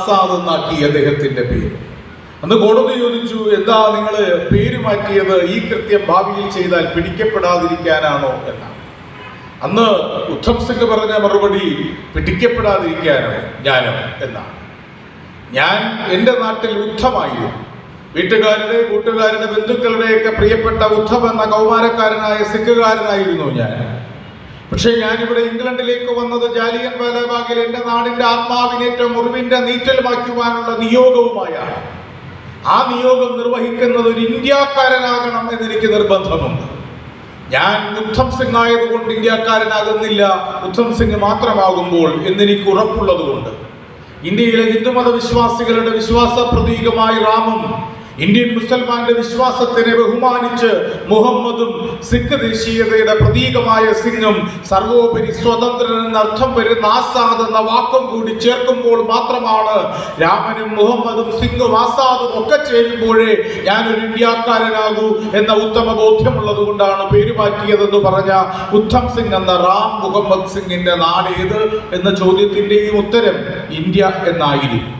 ആസാദ് എന്നാക്കി അദ്ദേഹത്തിന്റെ പേര്. അന്ന് കോടതി ചോദിച്ചു എന്താ നിങ്ങൾ പേര് മാറ്റിയത്? ഈ കൃത്യം ഭാവിയിൽ ചെയ്താൽ പിടിക്കപ്പെടാതിരിക്കാനാണോ? എന്നാണ്. അന്ന് ഉദ്ധം സിംഗ് പറഞ്ഞ മറുപടി പിടിക്കപ്പെടാതിരിക്കാനോ ഞാനോ? എന്നാണ്. ഞാൻ എന്റെ നാട്ടിൽ ഉദ്ധമായിരുന്നു വീട്ടുകാരുടെ കൂട്ടുകാരുടെ ബന്ധുക്കളുടെയൊക്കെ പ്രിയപ്പെട്ട ഉദ്ധവ് എന്ന കൗമാരക്കാരനായ സിഖുകാരനായിരുന്നു ഞാൻ. പക്ഷേ ഞാനിവിടെ ഇംഗ്ലണ്ടിലേക്ക് വന്നത് ജാലിയൻ വാലാബാഗിൽ എന്റെ നാടിന്റെ ആത്മാവിനേറ്റ മുറിവിന്റെ നീറ്റലുമാക്കുവാനുള്ള നിയോഗവുമായാണ്. ആ നിയോഗം നിർവഹിക്കുന്നത് ഒരു ഇന്ത്യക്കാരനാകണം എന്നെനിക്ക് നിർബന്ധമുണ്ട്. ഞാൻ ഉദ്ധം സിംഗ് ആയതുകൊണ്ട് ഇന്ത്യക്കാരനാകുന്നില്ല. ഉദ്ധം സിംഗ് മാത്രമാകുമ്പോൾ എന്നെനിക്ക് ഉറപ്പുള്ളതുകൊണ്ട്. ഇന്ത്യയിലെ ഹിന്ദുമത വിശ്വാസികളുടെ വിശ്വാസ പ്രതീകമായി റാമും ഇന്ത്യൻ മുസൽമാന്റെ വിശ്വാസത്തിനെ ബഹുമാനിച്ച് മുഹമ്മദും സിഖ് ദേശീയതയുടെ പ്രതീകമായ സിംഗും സർവോപരി സ്വതന്ത്രൻ എന്നർത്ഥം വരുന്ന ആസാദ് എന്ന വാക്കും കൂടി ചേർക്കുമ്പോൾ മാത്രമാണ് രാമനും മുഹമ്മദും സിംഗും ആസാദും ഒക്കെ ചേരുമ്പോഴേ ഞാനൊരു ഇന്ത്യക്കാരനാകൂ എന്ന ഉത്തമ ബോധ്യമുള്ളത് കൊണ്ടാണ് പേര് മാറ്റിയതെന്ന് പറഞ്ഞ ഉത്തം സിംഗ് എന്ന റാം മുഹമ്മദ് സിംഗിന്റെ നാട് ഏത് എന്ന ചോദ്യത്തിന്റെയും ഉത്തരം ഇന്ത്യ എന്നായിരുന്നു